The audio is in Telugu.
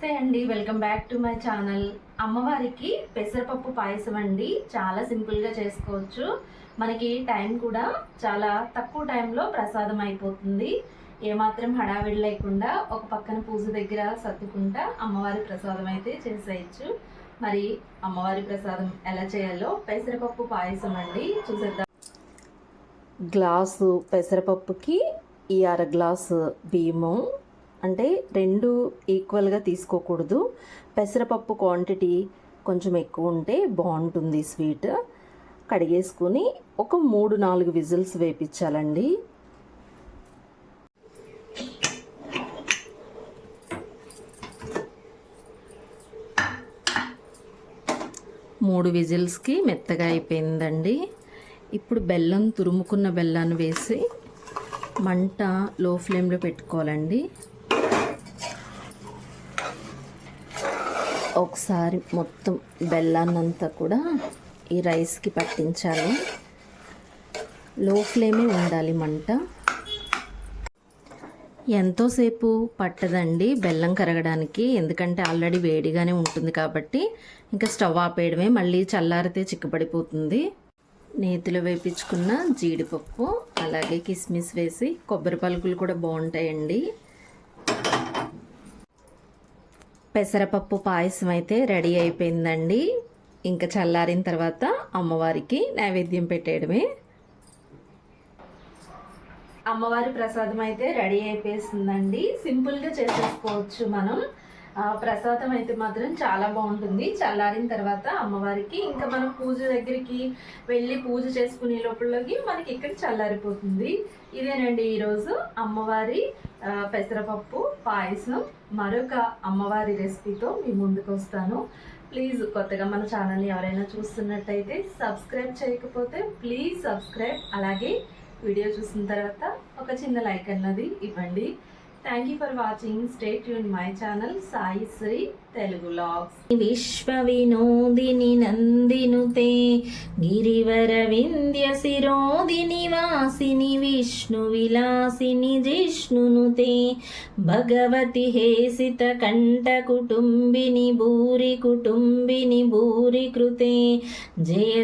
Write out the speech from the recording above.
నమస్తే అండి. Welcome back to my channel. అమ్మవారికి పెసరపప్పు పాయసం అండి. చాలా సింపుల్గా చేసుకోవచ్చు. మనకి టైం కూడా చాలా తక్కువ టైంలో ప్రసాదం అయిపోతుంది. ఏమాత్రం హడావిడి లేకుండా ఒక పక్కన పూజ దగ్గర సర్దుకుంటా అమ్మవారి ప్రసాదం అయితే చేసేయచ్చు. మరి అమ్మవారి ప్రసాదం ఎలా చేయాలో పెసరపప్పు పాయసం అండి. చూసేద్దాం. గ్లాసు పెసరపప్పుకి ఈ అర గ్లాసు బియ్యము అంటే రెండు ఈక్వల్గా తీసుకోకూడదు. పెసరపప్పు క్వాంటిటీ కొంచెం ఎక్కువ ఉంటే బాగుంటుంది స్వీట్ కడిగేసుకుని ఒక మూడు నాలుగు విజిల్స్ వేపించాలండి. మూడు విజిల్స్కి మెత్తగా అయిపోయిందండి. ఇప్పుడు బెల్లం తురుముకున్న బెల్లాన్ని వేసి మంట లో ఫ్లేమ్లో పెట్టుకోవాలండి. ఒకసారి మొత్తం బెల్లాన్నంతా కూడా ఈ రైస్కి పట్టించాలి. లో ఫ్లేమే ఉండాలి మంట. ఎంతోసేపు పట్టదండి బెల్లం కరగడానికి. ఎందుకంటే ఆల్రెడీ వేడిగానే ఉంటుంది కాబట్టి ఇంకా స్టవ్ ఆపేయడమే. మళ్ళీ చల్లారితే చిక్కబడిపోతుంది. నేతిలో వేపించుకున్న జీడిపప్పు అలాగే కిస్మిస్ వేసి కొబ్బరి పలుకులు కూడా బాగుంటాయండి. పెసరపప్పు పాయసం అయితే రెడీ అయిపోయిందండి. ఇంకా చల్లారిన తర్వాత అమ్మవారికి నైవేద్యం పెట్టేయడమే. అమ్మవారి ప్రసాదం అయితే రెడీ అయిపోయిందండి సింపుల్గా చేసేసుకోవచ్చు మనం. ప్రసాదం అయితే మాత్రం చాలా బాగుంటుంది. చల్లారిన తర్వాత అమ్మవారికి ఇంకా మనం పూజ దగ్గరికి వెళ్ళి పూజ చేసుకునే లోపలకి మనకి ఇక్కడ చల్లారిపోతుంది. ఇదేనండి ఈరోజు అమ్మవారి పెసరపప్పు పాయసం. మరొక అమ్మవారి రెసిపీతో మీ ముందుకు వస్తాను. ప్లీజ్ కొత్తగా మన ఛానల్ని ఎవరైనా చూస్తున్నట్టయితే సబ్స్క్రైబ్ చేయకపోతే ప్లీజ్ సబ్స్క్రైబ్. అలాగే వీడియో చూసిన తర్వాత ఒక చిన్న లైక్ అన్నది ఇవ్వండి. Thank you for watching stay Yoon my channel Sai Sri Telugu vlogs Vishwa Vinodini నందినుతే గిరివర Vindhya శిరోదిని వాసిని Vishnu విలాసిని జిష్ణునుతే. Bhagavati హేసిత కంఠ కుటుంబిని భూరి కుటుంబిని భూరి కృతే. జయ